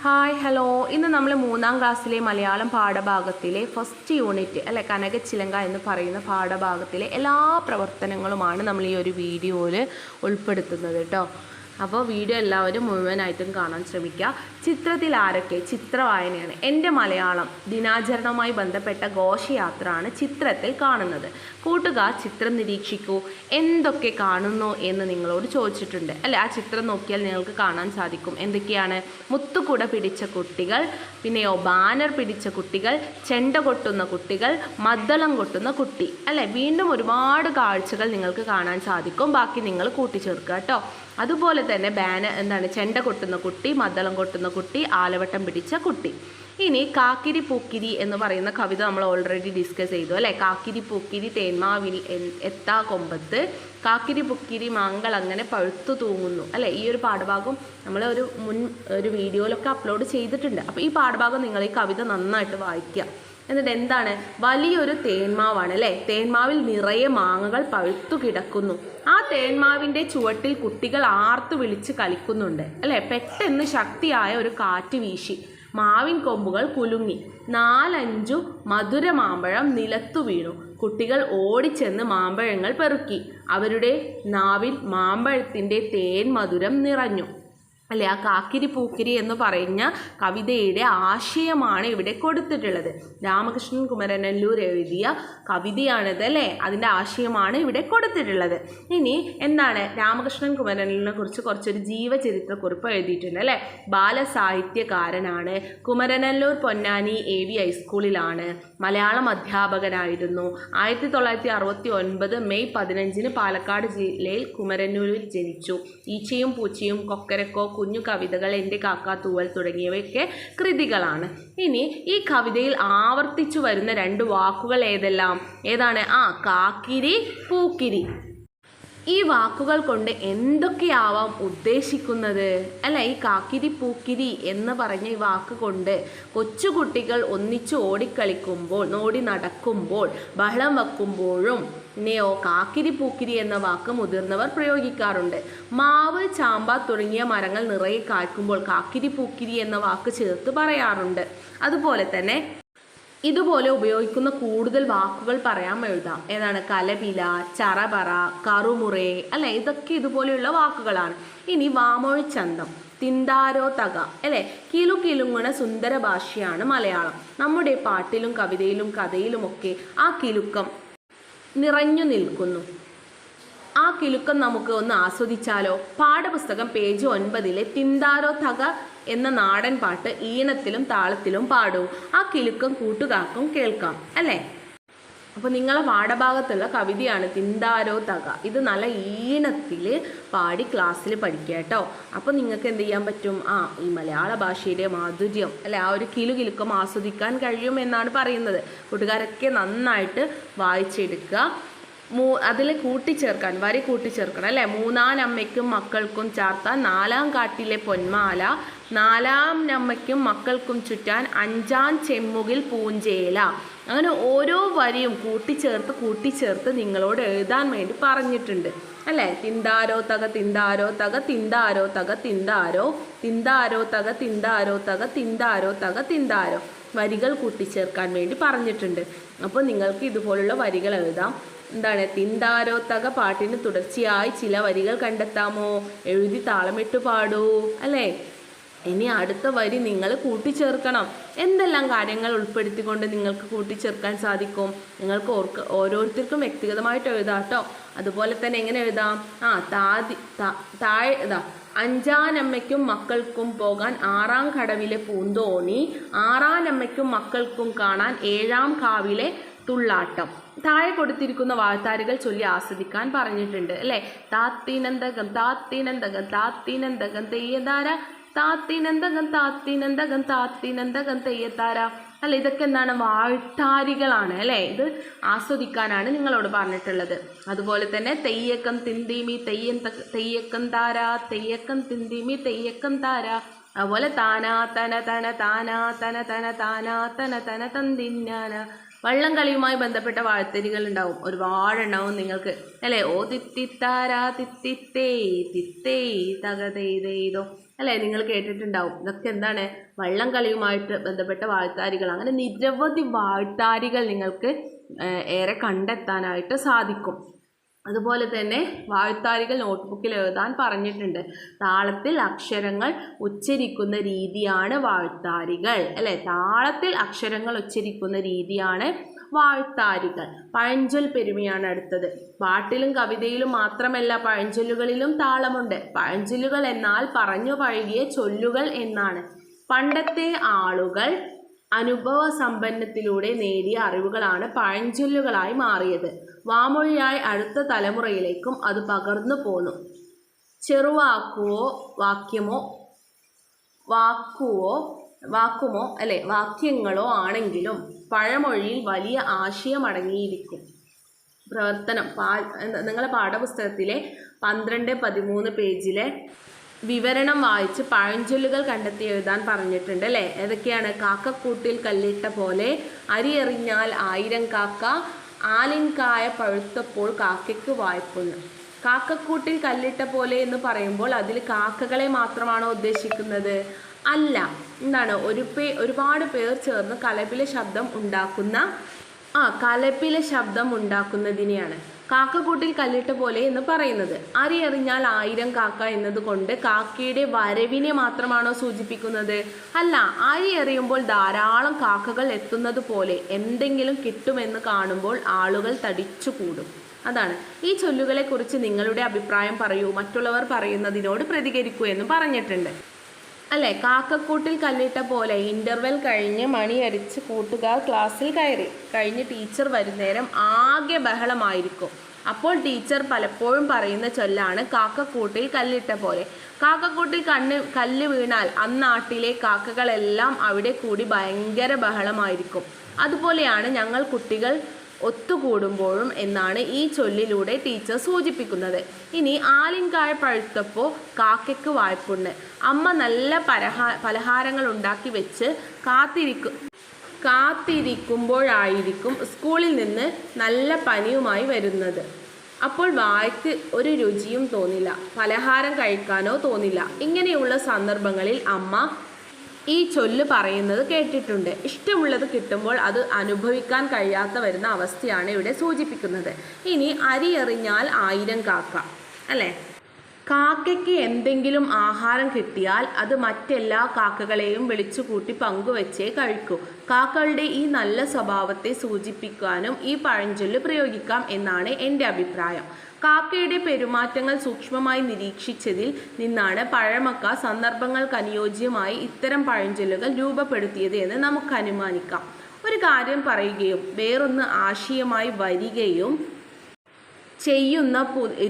Hi hello ഇന്ന് നമ്മൾ മൂന്നാം ക്ലാസ്സിലെ മലയാളം പാഠഭാഗത്തിലെ ഫസ്റ്റ് യൂണിറ്റ് അല്ലെ കനകച്ചിലങ്ക എന്ന് പറയുന്ന പാഠഭാഗത്തിലെ എല്ലാ പ്രവർത്തനങ്ങളുമാണ് നമ്മൾ ഈ ഒരു വീഡിയോയിൽ ഉൾപ്പെടുത്തുന്നത് കേട്ടോ അപ്പോൾ വീഡിയോ എല്ലാവരും മുഴുവനായിട്ടും കാണാൻ ശ്രമിക്കുക. ചിത്രത്തിൽ ആരൊക്കെ ചിത്രവായനയാണ്? എന്റെ മലയാളം ദിനാചരണവുമായി ബന്ധപ്പെട്ട ഘോഷയാത്രയാണ് ചിത്രത്തിൽ കാണുന്നത്. കൂട്ടുകാർ ചിത്രം നിരീക്ഷിക്കൂ. എന്തൊക്കെ കാണുന്നു എന്ന് നിങ്ങളോട് ചോദിച്ചിട്ടുണ്ട്. അല്ലെ? ആ ചിത്രം നോക്കിയാൽ നിങ്ങൾക്ക് കാണാൻ സാധിക്കും. എന്തൊക്കെയാണ്? മുത്തുകുട പിടിച്ച കുട്ടികൾ പിന്നെയോ ബാനർ പിടിച്ച കുട്ടികൾ ചെണ്ട കൊട്ടുന്ന കുട്ടികൾ മദ്ദളം കൊട്ടുന്ന കുട്ടി. അല്ലെ? വീണ്ടും ഒരുപാട് കാഴ്ചകൾ നിങ്ങൾക്ക് കാണാൻ സാധിക്കും. ബാക്കി നിങ്ങൾ കൂട്ടിച്ചേർക്കുക കേട്ടോ. അതുപോലെ തന്നെ ബാന എന്താണ് ചെണ്ട കൊട്ടുന്ന കുട്ടി മദ്ദളം കൊട്ടുന്ന കുട്ടി ആലവട്ടം പിടിച്ച കുട്ടി. ഇനി കാക്കിരി പൂക്കിരി എന്ന് പറയുന്ന കവിത നമ്മൾ ഓൾറെഡി ഡിസ്കസ് ചെയ്തു അല്ലേ? കാക്കിരി പൂക്കിരി തേന്മാവിൽ എത്താ കൊമ്പത്ത്. കാക്കിരി പുക്കിരി മാങ്കൾ അങ്ങനെ പഴുത്തു തൂങ്ങുന്നു അല്ലേ? ഈ ഒരു പാഠഭാഗം നമ്മൾ ഒരു മുൻ ഒരു വീഡിയോയിലൊക്കെ അപ്ലോഡ് ചെയ്തിട്ടുണ്ട്. അപ്പോൾ ഈ പാഠഭാഗം നിങ്ങൾ ഈ കവിത നന്നായിട്ട് വായിക്കുക. എന്നിട്ട് എന്താണ്? വലിയൊരു തേന്മാവാണ് അല്ലേ? തേന്മാവിൽ നിറയെ മാങ്ങകൾ പഴുത്തു കിടക്കുന്നു. ആ തേന്മാവിന്റെ ചുവട്ടിൽ കുട്ടികൾ ആർത്തു വിളിച്ച് കളിക്കുന്നുണ്ട് അല്ലേ? പെട്ടെന്ന് ശക്തിയായ ഒരു കാറ്റ് വീശി. മാവിൻ കൊമ്പുകൾ കുലുങ്ങി. നാലഞ്ചു മധുര മാമ്പഴം നിലത്തു വീണു. കുട്ടികൾ ഓടിച്ചെന്ന് മാമ്പഴങ്ങൾ പെറുക്കി. അവരുടെ നാവിൽ മാമ്പഴത്തിന്റെ തേൻ മധുരം നിറഞ്ഞു. അല്ലെ? ആ കാക്കിരി പൂക്കിരി എന്ന് പറഞ്ഞ കവിതയുടെ ആശയമാണ് ഇവിടെ കൊടുത്തിട്ടുള്ളത്. രാമകൃഷ്ണൻ കുമരനല്ലൂർ എഴുതിയ കവിതയാണിത് അല്ലേ? അതിന്റെ ആശയമാണ് ഇവിടെ കൊടുത്തിട്ടുള്ളത്. ഇനി എന്താണ്? രാമകൃഷ്ണൻ കുമരനല്ലൂരിനെ കുറിച്ച് കുറച്ചൊരു ജീവചരിത്രക്കുറിപ്പ് എഴുതിയിട്ടുണ്ട് അല്ലേ? ബാലസാഹിത്യകാരനാണ്. കുമരനല്ലൂർ പൊന്നാനി എ വി ഹൈസ്കൂളിലാണ്. മലയാളം അധ്യാപകനായിരുന്നു. ആയിരത്തി തൊള്ളായിരത്തി അറുപത്തി ഒൻപത് മെയ് പതിനഞ്ചിന് പാലക്കാട് ജില്ലയിൽ കുമരനൂരിൽ ജനിച്ചു. ഈച്ചയും പൂച്ചയും കൊക്കരക്കോ കുഞ്ഞു കവിതകൾ എന്റെ കാക്ക തൂവൽ തുടങ്ങിയവയൊക്കെ കൃതികളാണ്. ഇനി ഈ കവിതയിൽ ആവർത്തിച്ചു വരുന്ന രണ്ട് വാക്കുകൾ ഏതെല്ലാം? ഏതാണ്? ആ കാക്കിരി പൂക്കിരി. ഈ വാക്കുകൾ കൊണ്ട് എന്തൊക്കെയാവാം ഉദ്ദേശിക്കുന്നത്? അല്ല ഈ കാക്കിരി പൂക്കിരി എന്ന് പറഞ്ഞ ഈ വാക്ക് കൊണ്ട് കൊച്ചുകുട്ടികൾ ഒന്നിച്ചു ഓടിക്കളിക്കുമ്പോൾ ഓടി നടക്കുമ്പോൾ ബഹളം വെക്കുമ്പോഴും പിന്നെയോ കാക്കിരി പൂക്കിരി എന്ന വാക്ക് മുതിർന്നവർ പ്രയോഗിക്കാറുണ്ട്. മാവ് ചാമ്പ തുടങ്ങിയ മരങ്ങൾ നിറയെ കായ്ക്കുമ്പോൾ കാക്കിരി പൂക്കിരി എന്ന വാക്ക് ചേർത്ത് പറയാറുണ്ട്. അതുപോലെ തന്നെ ഇതുപോലെ ഉപയോഗിക്കുന്ന കൂടുതൽ വാക്കുകൾ പറയാൻ എഴുതാം. ഏതാണ്? കലപില ചറപറ കറുമുറേ അല്ലെ? ഇതൊക്കെ ഇതുപോലെയുള്ള വാക്കുകളാണ്. ഇനി വാമൊഴിച്ചന്തം തിന്താരോ തക അല്ലെ? കിലു കിലുങ്ങണ സുന്ദര ഭാഷയാണ് മലയാളം. നമ്മുടെ പാട്ടിലും കവിതയിലും കഥയിലുമൊക്കെ ആ കിലുക്കം നിറഞ്ഞു നിൽക്കുന്നു. ആ കിലുക്കം നമുക്ക് ഒന്ന് ആസ്വദിച്ചാലോ? പാഠപുസ്തകം പേജ് ഒൻപതിലെ തിന്താരോ തക എന്ന നാടൻ പാട്ട് ഈണത്തിലും താളത്തിലും പാടൂ. ആ കിലുക്കം കൂട്ടുകാർക്കും കേൾക്കാം അല്ലേ? അപ്പോൾ നിങ്ങളെ പാഠഭാഗത്തുള്ള കവിതയാണ് തിന്താരോ തക. ഇത് നല്ല ഈണത്തിൽ പാടി ക്ലാസ്സിൽ പഠിക്കുക കേട്ടോ. അപ്പോൾ നിങ്ങൾക്ക് എന്ത് ചെയ്യാൻ പറ്റും? ആ ഈ മലയാള ഭാഷയിലെ മാധുര്യം അല്ലെ? ആ ഒരു കിലു കിലുക്കം ആസ്വദിക്കാൻ കഴിയും എന്നാണ് പറയുന്നത്. കൂട്ടുകാരൊക്കെ നന്നായിട്ട് വായിച്ചെടുക്കുക. മൂ അതിൽ കൂട്ടിച്ചേർക്കാൻ വരി കൂട്ടിച്ചേർക്കണം അല്ലേ? മൂന്നാം അമ്മയ്ക്കും മക്കൾക്കും ചാർത്താൻ നാലാം കാട്ടിലെ പൊന്മാല നാലാം നമ്മയ്ക്കും മക്കൾക്കും ചുറ്റാൻ അഞ്ചാം ചെമ്മുകിൽ പൂഞ്ചേല. അങ്ങനെ ഓരോ വരിയും കൂട്ടിച്ചേർത്ത് കൂട്ടിച്ചേർത്ത് നിങ്ങളോട് എഴുതാൻ വേണ്ടി പറഞ്ഞിട്ടുണ്ട്. അല്ലേ? തിന്താരോ തക തിന്താരോ തക തിന്താരോ തക തിന്താരോ തിന്താരോ തക തിന്താരോ തക തിന്താരോ തക തിന്താരോ വരികൾ കൂട്ടിച്ചേർക്കാൻ വേണ്ടി പറഞ്ഞിട്ടുണ്ട്. അപ്പോൾ നിങ്ങൾക്ക് ഇതുപോലുള്ള വരികൾ എഴുതാം. എന്താണ്? തിന്താരോ തക പാട്ടിന് തുടർച്ചയായി ചില വരികൾ കണ്ടെത്താമോ? എഴുതി താളമിട്ട് പാടൂ. അല്ലേ? ഇനി അടുത്ത വരി നിങ്ങൾ കൂട്ടിച്ചേർക്കണം. എന്തെല്ലാം കാര്യങ്ങൾ ഉൾപ്പെടുത്തിക്കൊണ്ട് നിങ്ങൾക്ക് കൂട്ടിച്ചേർക്കാൻ സാധിക്കും? നിങ്ങൾക്ക് ഓർക്ക് ഓരോരുത്തർക്കും വ്യക്തിഗതമായിട്ട് എഴുതാട്ടോ അതുപോലെ തന്നെ എങ്ങനെ എഴുതാം? ആ താതി താഴെ ഇതാ. അഞ്ചാനമ്മയ്ക്കും മക്കൾക്കും പോകാൻ ആറാം കടവിലെ പൂന്തോണി ആറാനമ്മയ്ക്കും മക്കൾക്കും കാണാൻ ഏഴാം കാവിലെ തുള്ളാട്ടം. താഴെ കൊടുത്തിരിക്കുന്ന വാഴ്ത്താരുകൾ ചൊല്ലി ആസ്വദിക്കാൻ പറഞ്ഞിട്ടുണ്ട് അല്ലേ? താത്തിനന്തകം താത്തിനന്തകം താത്തിനന്തകം തെയ്യതാര താത്തിനന്തകം താത്തിനന്തകം താത്തിനന്തകം തെയ്യത്താര. അല്ല ഇതൊക്കെ എന്താണ്? വാഴ്ത്താരികളാണ് അല്ലേ? ഇത് ആസ്വദിക്കാനാണ് നിങ്ങളോട് പറഞ്ഞിട്ടുള്ളത്. അതുപോലെ തന്നെ തെയ്യക്കം തിന്തിമി തെയ്യം തെയ്യക്കം താര തെയ്യക്കം തിന്തിമി തെയ്യക്കം താര. അതുപോലെ താനാ തന തന താനാ തന തന താനാ തന തന തന്തിന്നാന. വള്ളം കളിയുമായി ബന്ധപ്പെട്ട വാഴ്ത്തരികൾ ഉണ്ടാവും. ഒരുപാടുണ്ടാവും നിങ്ങൾക്ക്. അല്ലേ? ഓ തിത്തിത്താരാ തിത്തിത്തേ തിത്തേ തകതേതേതോ അല്ലേ? നിങ്ങൾ കേട്ടിട്ടുണ്ടാവും. ഇതൊക്കെ എന്താണ്? വള്ളം കളിയുമായിട്ട് ബന്ധപ്പെട്ട വാഴ്ത്താരികൾ. അങ്ങനെ നിരവധി വാഴ്ത്താരികൾ നിങ്ങൾക്ക് ഏറെ കണ്ടെത്താനായിട്ട് സാധിക്കും. അതുപോലെ തന്നെ വാഴ്ത്താരികൾ നോട്ട്ബുക്കിൽ എഴുതാൻ പറഞ്ഞിട്ടുണ്ട്. താളത്തിൽ അക്ഷരങ്ങൾ ഉച്ചരിക്കുന്ന രീതിയാണ് വാഴ്ത്താരികൾ. അല്ലേ? താളത്തിൽ അക്ഷരങ്ങൾ ഉച്ചരിക്കുന്ന രീതിയാണ് വാഴ്ത്താരികൾ പഴഞ്ചൊൽ പെരുമയാണ് അടുത്തത്. പാട്ടിലും കവിതയിലും മാത്രമല്ല പഴഞ്ചൊല്ലുകളിലും താളമുണ്ട്. പഴഞ്ചൊല്ലുകൾ എന്നാൽ പറഞ്ഞു പഴകിയ ചൊല്ലുകൾ എന്നാണ്. പണ്ടത്തെ ആളുകൾ അനുഭവ സമ്പന്നത്തിലൂടെ നേടിയ അറിവുകളാണ് പഴഞ്ചൊല്ലുകളായി മാറിയത്. വാമൊഴിയായി അടുത്ത തലമുറയിലേക്കും അത് പകർന്നു പോന്നു. ചെറുവാക്കുവോ വാക്യമോ വാക്കുവോ വാക്കുമോ അല്ലെ വാക്യങ്ങളോ ആണെങ്കിലും പഴമൊഴിയിൽ വലിയ ആശയം അടങ്ങിയിരിക്കും പ്രവർത്തനം പാ എന്താ- നിങ്ങളെ പാഠപുസ്തകത്തിലെ പന്ത്രണ്ട് പതിമൂന്ന് പേജിലെ വിവരണം വായിച്ച് പഴഞ്ചൊല്ലുകൾ കണ്ടെത്തി എഴുതാൻ പറഞ്ഞിട്ടുണ്ട് അല്ലേ? ഏതൊക്കെയാണ്? കാക്കക്കൂട്ടിൽ കല്ലിട്ട പോലെ അരി എറിഞ്ഞാൽ ആയിരം കാക്ക ആലിൻകായ പഴുത്തപ്പോൾ കാക്കയ്ക്ക് വായ്പുന്നു. കാക്കക്കൂട്ടിൽ കല്ലിട്ട പോലെ എന്ന് പറയുമ്പോൾ അതിൽ കാക്കകളെ മാത്രമാണോ ഉദ്ദേശിക്കുന്നത്? അല്ല. എന്താണ്? ഒരു പേ ഒരുപാട് പേർ ചേർന്ന് കലപില ശബ്ദം ഉണ്ടാക്കുന്ന ആ കലപ്പില ശബ്ദം ഉണ്ടാക്കുന്നതിനെയാണ് കാക്കക്കൂട്ടിൽ കല്ലിട്ട പോലെ എന്ന് പറയുന്നത്. അരി എറിഞ്ഞാൽ ആയിരം കാക്ക എന്നതുകൊണ്ട് കാക്കയുടെ വരവിനെ മാത്രമാണോ സൂചിപ്പിക്കുന്നത്? അല്ല അരി എറിയുമ്പോൾ ധാരാളം കാക്കകൾ എത്തുന്നത് പോലെ എന്തെങ്കിലും കിട്ടുമെന്ന് കാണുമ്പോൾ ആളുകൾ തടിച്ചു കൂടും. അതാണ്. ഈ ചൊല്ലുകളെക്കുറിച്ച് നിങ്ങളുടെ അഭിപ്രായം പറയൂ. മറ്റുള്ളവർ പറയുന്നതിനോട് പ്രതികരിക്കൂ എന്ന് പറഞ്ഞിട്ടുണ്ട്. അല്ലേ? കാക്കക്കൂട്ടിൽ കല്ലിട്ട പോലെ ഇന്റർവെൽ കഴിഞ്ഞ് മണിയടിച്ച് കൂട്ടുകാർ ക്ലാസ്സിൽ കയറി. കഴിഞ്ഞ് ടീച്ചർ വരുന്നേരം ആകെ ബഹളമായിരിക്കും. അപ്പോൾ ടീച്ചർ പലപ്പോഴും പറയുന്ന ചൊല്ലാണ് കാക്കക്കൂട്ടിൽ കല്ലിട്ട പോലെ. കാക്കക്കൂട്ടിൽ കണ്ണ് കല്ല് വീണാൽ അന്നാട്ടിലെ കാക്കകളെല്ലാം അവിടെ കൂടി ഭയങ്കര ബഹളമായിരിക്കും. അതുപോലെയാണ് ഞങ്ങൾ കുട്ടികൾ ഒത്തുകൂടുമ്പോഴും എന്നാണ് ഈ ചൊല്ലിലൂടെ ടീച്ചർ സൂചിപ്പിക്കുന്നത്. ഇനി ആലിങ്കായ പഴുത്തപ്പോൾ കാക്കയ്ക്ക് വായ്പുണ്ട്. അമ്മ നല്ല പലഹാ പലഹാരങ്ങൾ ഉണ്ടാക്കി വെച്ച് കാത്തിരിക്കും കാത്തിരിക്കുമ്പോഴായിരിക്കും സ്കൂളിൽ നിന്ന് നല്ല പനിയുമായി വരുന്നത്. അപ്പോൾ വായ്ക്ക് ഒരു രുചിയും തോന്നില്ല. പലഹാരം കഴിക്കാനോ തോന്നില്ല. ഇങ്ങനെയുള്ള സന്ദർഭങ്ങളിൽ അമ്മ ഈ ചൊല്ല് പറയുന്നത് കേട്ടിട്ടുണ്ട്. ഇഷ്ടമുള്ളത് കിട്ടുമ്പോൾ അത് അനുഭവിക്കാൻ കഴിയാത്ത വരുന്ന അവസ്ഥയാണ് ഇവിടെ സൂചിപ്പിക്കുന്നത്. ഇനി അരി എറിഞ്ഞാൽ ആയിരം കാക്ക അല്ലേ? കാക്കയ്ക്ക് എന്തെങ്കിലും ആഹാരം കിട്ടിയാൽ അത് മറ്റെല്ലാ കാക്കകളെയും വിളിച്ചു കൂട്ടി പങ്കുവെച്ചേ കഴിക്കൂ. കാക്കകളുടെ ഈ നല്ല സ്വഭാവത്തെ സൂചിപ്പിക്കാനും ഈ പഴഞ്ചൊല്ല് പ്രയോഗിക്കാം എന്നാണ് എന്റെ അഭിപ്രായം. കാക്കയുടെ പെരുമാറ്റങ്ങൾ സൂക്ഷ്മമായി നിരീക്ഷിച്ചതിൽ നിന്നാണ് പഴമക്ക സന്ദർഭങ്ങൾക്ക് അനുയോജ്യമായി ഇത്തരം പഴഞ്ചൊല്ലുകൾ രൂപപ്പെടുത്തിയത് എന്ന് നമുക്ക് അനുമാനിക്കാം. ഒരു കാര്യം പറയുകയും വേറൊന്ന് ആശയമായി വരികയും ചെയ്യുന്ന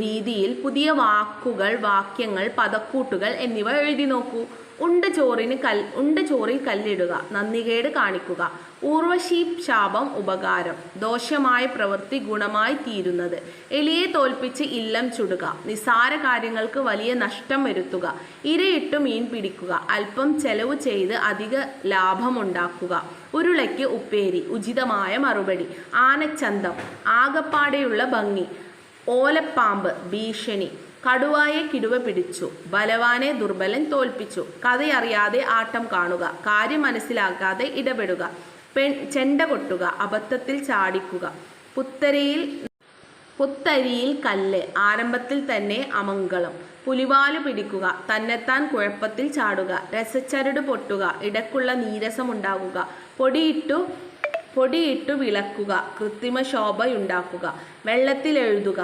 രീതിയിൽ പുതിയ വാക്കുകൾ വാക്യങ്ങൾ പദക്കൂട്ടുകൾ എന്നിവ എഴുതി നോക്കൂ. ഉണ്ട ചോറിന് കൽ ഉണ്ട ചോറിൽ കല്ലിടുക നന്ദികേട് കാണിക്കുക ഊർവശി ശാപം ഉപകാരം ദോഷമായ പ്രവൃത്തി ഗുണമായി തീരുന്നത് എലിയെ തോൽപ്പിച്ച് ഇല്ലം ചുടുക നിസാര കാര്യങ്ങൾക്ക് വലിയ നഷ്ടം വരുത്തുക ഇരയിട്ട് മീൻ പിടിക്കുക അല്പം ചെലവ് ചെയ്ത് അധിക ലാഭമുണ്ടാക്കുക ഉരുളയ്ക്ക് ഉപ്പേരി ഉചിതമായ മറുപടി ആനച്ചന്തം ആകപ്പാടെയുള്ള ഭംഗി ഓലപ്പാമ്പ് ഭീഷണി. കടുവായെ കിടുവ പിടിച്ചു. ബലവാനെ ദുർബലൻ തോൽപ്പിച്ചു. കഥയറിയാതെ ആട്ടം കാണുക. കാര്യം മനസ്സിലാക്കാതെ ഇടപെടുക. പെൺ ചെണ്ട കൊട്ടുക. അബദ്ധത്തിൽ ചാടിക്കുക. പുത്തരിയിൽ പുത്തരിയിൽ കല്ല്. ആരംഭത്തിൽ തന്നെ അമംഗളം. പുലിവാൽ പിടിക്കുക. തന്നെത്താൻ കുഴപ്പത്തിൽ ചാടുക. രസച്ചരട് പൊട്ടുക. ഇടക്കുള്ള നീരസമുണ്ടാകുക. പൊടിയിട്ടു പൊടിയിട്ടു വിളക്കുക കൃത്രിമ ശോഭയുണ്ടാക്കുക വെള്ളത്തിൽ എഴുതുക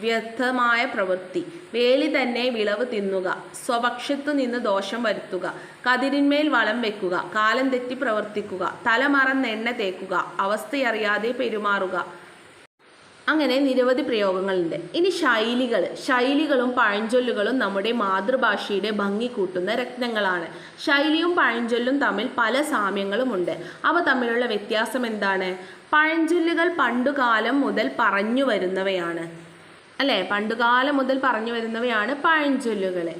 വ്യർത്ഥമായ പ്രവൃത്തി വേലി തന്നെ വിളവ് തിന്നുക സ്വപക്ഷത്തു നിന്ന് ദോഷം വരുത്തുക കതിരിന്മേൽ വളം വെക്കുക കാലം തെറ്റി പ്രവർത്തിക്കുക തലമറന്ന് എണ്ണ തേക്കുക അവസ്ഥയറിയാതെ പെരുമാറുക അങ്ങനെ നിരവധി പ്രയോഗങ്ങളുണ്ട്. ഇനി ശൈലികൾ ശൈലികളും പഴഞ്ചൊല്ലുകളും നമ്മുടെ മാതൃഭാഷയുടെ ഭംഗി കൂട്ടുന്ന രത്നങ്ങളാണ്. ശൈലിയും പഴഞ്ചൊല്ലും തമ്മിൽ പല സാമ്യങ്ങളുമുണ്ട്. അവ തമ്മിലുള്ള വ്യത്യാസം എന്താണ്? പഴഞ്ചൊല്ലുകൾ പണ്ടുകാലം മുതൽ പറഞ്ഞു വരുന്നവയാണ്. അല്ലേ? പണ്ടുകാലം മുതൽ പറഞ്ഞു വരുന്നവയാണ് പഴഞ്ചൊല്ലുകൾ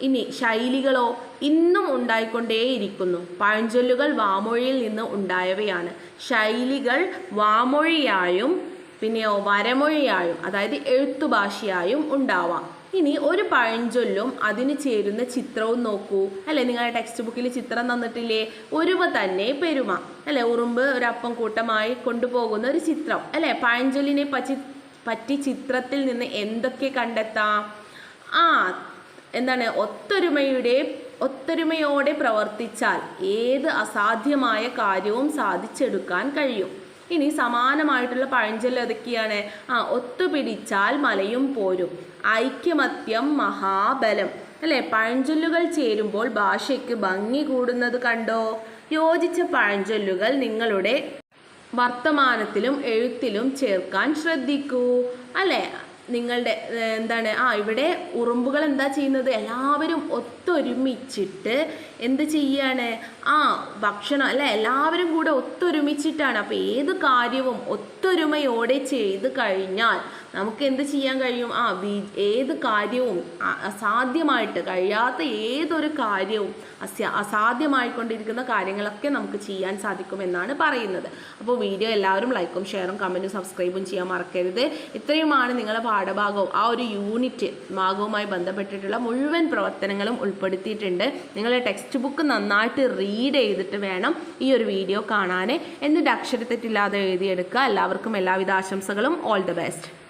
ഇനി ശൈലികളോ ഇന്നും ഉണ്ടായിക്കൊണ്ടേയിരിക്കുന്നു. പഴഞ്ചൊല്ലുകൾ വാമൊഴിയിൽ നിന്ന് ഉണ്ടായവയാണ്. ശൈലികൾ വാമൊഴിയായും പിന്നെയോ വരമൊഴിയായും അതായത് എഴുത്തുഭാഷയായും ഉണ്ടാവാം. ഇനി ഒരു പഴഞ്ചൊല്ലും അതിന് ചേരുന്ന ചിത്രവും നോക്കൂ. അല്ലെ? നിങ്ങളുടെ ടെക്സ്റ്റ് ബുക്കിൽ ചിത്രം തന്നിട്ടില്ലേ? ഒരുവ തന്നെ പെരുമ. അല്ലെ? ഉറുമ്പ് ഒരു അപ്പം കൂട്ടമായി കൊണ്ടുപോകുന്ന ഒരു ചിത്രം. അല്ലെ? പഴഞ്ചൊല്ലിനെ പറ്റി പറ്റി ചിത്രത്തിൽ നിന്ന് എന്തൊക്കെ കണ്ടെത്താം? ആ എന്താണ്? ഒത്തൊരുമയുടെ ഒത്തൊരുമയോടെ പ്രവർത്തിച്ചാൽ ഏത് അസാധ്യമായ കാര്യവും സാധിച്ചെടുക്കാൻ കഴിയും. ഇനി സമാനമായിട്ടുള്ള പഴഞ്ചൊല്ല് ഏതൊക്കെയാണ്? ആ ഒത്തുപിടിച്ചാൽ മലയും പോരും. ഐക്യമത്യം മഹാബലം. അല്ലേ? പഴഞ്ചൊല്ലുകൾ ചേരുമ്പോൾ ഭാഷയ്ക്ക് ഭംഗി കൂടുന്നത് കണ്ടോ? യോജിച്ച പഴഞ്ചൊല്ലുകൾ നിങ്ങളുടെ വർത്തമാനത്തിലും എഴുത്തിലും ചേർക്കാൻ ശ്രദ്ധിക്കൂ. അല്ലേ? നിങ്ങളുടെ എന്താണ് ആ ഇവിടെ ഉറുമ്പുകൾ എന്താ ചെയ്യുന്നത്? എല്ലാവരും ഒത്തൊരുമിച്ചിട്ട് എന്ത് ചെയ്യാണ്? ആ ഭക്ഷണം അല്ലെ? എല്ലാവരും കൂടെ ഒത്തൊരുമിച്ചിട്ടാണ്. അപ്പോൾ ഏത് കാര്യവും ഒത്തൊരുമയോടെ ചെയ്ത് കഴിഞ്ഞാൽ നമുക്ക് എന്ത് ചെയ്യാൻ കഴിയും? ആ ഏത് കാര്യവും അസാധ്യമായിട്ട് കഴിയാത്ത ഏതൊരു കാര്യവും അസ്യ അസാധ്യമായിക്കൊണ്ടിരിക്കുന്ന കാര്യങ്ങളൊക്കെ നമുക്ക് ചെയ്യാൻ സാധിക്കും എന്നാണ് പറയുന്നത്. അപ്പോൾ വീഡിയോ എല്ലാവരും ലൈക്കും ഷെയറും കമന്റും സബ്സ്ക്രൈബും ചെയ്യാൻ മറക്കരുത്. ഇത്രയുമാണ് നിങ്ങളുടെ പാഠഭാഗവും. ആ ഒരു യൂണിറ്റ് ഭാഗവുമായി ബന്ധപ്പെട്ടിട്ടുള്ള മുഴുവൻ പ്രവർത്തനങ്ങളും ഉൾപ്പെടുത്തിയിട്ടുണ്ട്. നിങ്ങളുടെ ടെക്സ്റ്റ് ബുക്ക് നന്നായിട്ട് റീഡ് ചെയ്തിട്ട് വേണം ഈ ഒരു വീഡിയോ കാണാൻ. എന്നിട്ട് അക്ഷരത്തെറ്റില്ലാതെ എഴുതിയെടുക്കുക. എല്ലാവർക്കും എല്ലാവിധ ആശംസകളും. All the best